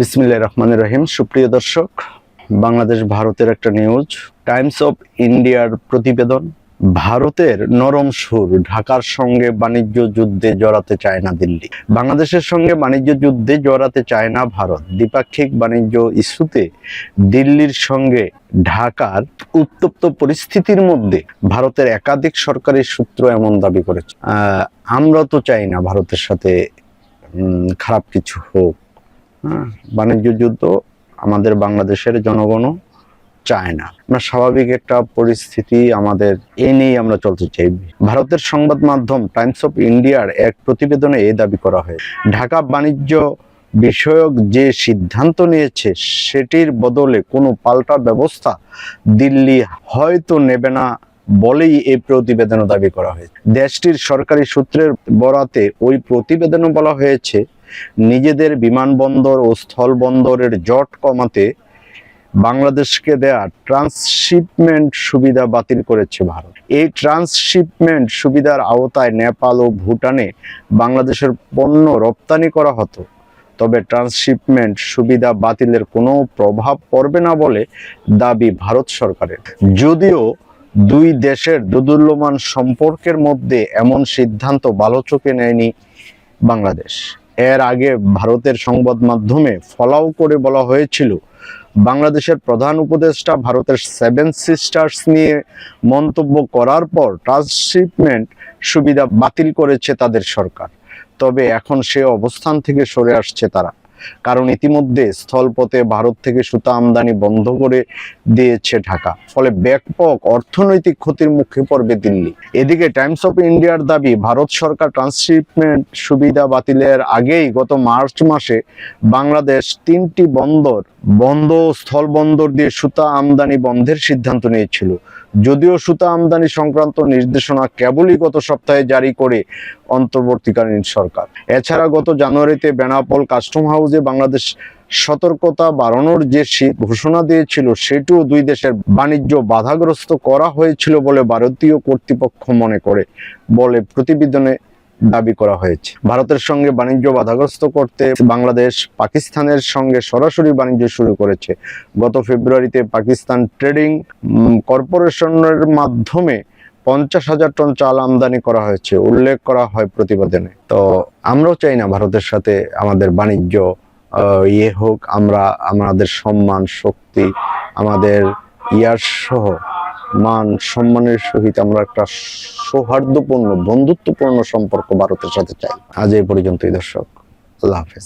বিসমিল্লাহ রহমানের রহিম। সুপ্রিয় দর্শক, বাংলাদেশ ভারতের একটা নিউজ, টাইমস অফ ইন্ডিয়ার প্রতিবেদন। ভারতের নরম সুর ঢাকার সঙ্গে বাণিজ্য যুদ্ধে জড়াতে চায় না দিল্লি। বাংলাদেশের সঙ্গে বাণিজ্য যুদ্ধে জড়াতে চায় না ভারত। দ্বিপাক্ষিক বাণিজ্য ইস্যুতে দিল্লির সঙ্গে ঢাকার উত্তপ্ত পরিস্থিতির মধ্যে ভারতের একাধিক সরকারি সূত্র এমন দাবি করেছে। আমরা তো চাই না ভারতের সাথে খারাপ কিছু হোক। হ্যাঁ, বাণিজ্য যুদ্ধ আমাদের বাংলাদেশের জনগণও চায় না। আমরা স্বাভাবিক একটা পরিস্থিতি আমাদের এ নিয়েই আমরা চলতে চাই। ভারতের সংবাদ মাধ্যম টাইমস অফ ইন্ডিয়ার এক প্রতিবেদনে এই দাবি করা হয় ঢাকা বাণিজ্য বিষয়ক যে সিদ্ধান্ত নিয়েছে সেটির বদলে কোনো পাল্টা ব্যবস্থা দিল্লি হয়তো নেবে না বলেই এই প্রতিবেদনে দাবি করা হয়েছে। দেশটির সরকারি সূত্রের বরাতে ওই প্রতিবেদনে বলা হয়েছে নিজেদের বিমানবন্দর ও স্থলবন্দরের জট কমাতে বাংলাদেশকে দেয়া ট্রান্সশিপমেন্ট সুবিধা বাতিল করেছে ভারত। এই ট্রান্সশিপমেন্ট সুবিধার আওতায় নেপাল ও ভুটানে বাংলাদেশের পণ্য রপ্তানি করা হতো। তবে ট্রান্সশিপমেন্ট সুবিধা বাতিলের কোনো প্রভাব পড়বে না বলে দাবি ভারত সরকারের। যদিও দুই দেশের দুদুল্যমান সম্পর্কের মধ্যে এমন সিদ্ধান্ত ভালো চোখে নেয়নি বাংলাদেশ। এর আগে ভারতের সংবাদ মাধ্যমে ফলাও করে বলা হয়েছিল, বাংলাদেশের প্রধান উপদেষ্টা ভারতের সেভেন সিস্টার্স নিয়ে মন্তব্য করার পর ট্রান্সশিপমেন্ট সুবিধা বাতিল করেছে তাদের সরকার। তবে এখন সে অবস্থান থেকে সরে আসছে তারা। কারণ ইতিমধ্যে স্থলপথে ভারত থেকে সুতা আমদানি বন্ধ করে দিয়েছে ঢাকা। ফলে ব্যাপক অর্থনৈতিক ক্ষতির মুখে পড়বে দিল্লি। এদিকে টাইমস অফ ইন্ডিয়ার দাবি, ভারত সরকার ট্রান্সশিপমেন্ট সুবিধা বাতিলের আগেই গত মার্চ মাসে বাংলাদেশ তিনটি বন্দর, বন্ধ স্থল বন্দর দিয়ে সুতা আমদানি বন্ধের সিদ্ধান্ত নিয়েছিল। যদিও সুতা আমদানি সংক্রান্ত নির্দেশনা কেবলই গত সপ্তাহে জারি করে অন্তর্বর্তীকালীন সরকার। এছাড়া গত জানুয়ারিতে বেনাপোল কাস্টম হাউসে বাংলাদেশ সতর্কতা বাড়ানোর যে ঘোষণা দিয়েছিল, সেটিও দুই দেশের বাণিজ্য বাধাগ্রস্ত করা হয়েছিল বলে ভারতীয় কর্তৃপক্ষ মনে করে বলে প্রতিবেদনে দাবি করা হয়েছে। ভারতের সঙ্গে বাণিজ্য বাধাগ্রস্ত করতে বাংলাদেশ পাকিস্তানের সঙ্গে সরাসরি বাণিজ্য শুরু করেছে। গত ফেব্রুয়ারিতে পাকিস্তান ট্রেডিং কর্পোরেশনের মাধ্যমে পঞ্চাশ হাজার টন চাল আমদানি করা হয়েছে, উল্লেখ করা হয় প্রতিবেদনে। তো আমরাও চাই না ভারতের সাথে আমাদের বাণিজ্য ইয়ে হোক, আমরা আমাদের সম্মান, শক্তি, আমাদের ইয়ার সহ মান, সম্মানের সহিত আমরা একটা সৌহার্দ্যপূর্ণ, বন্ধুত্বপূর্ণ সম্পর্ক ভারতের সাথে চাই। আজ এই পর্যন্তই, দর্শক। আল্লাহ হাফেজ।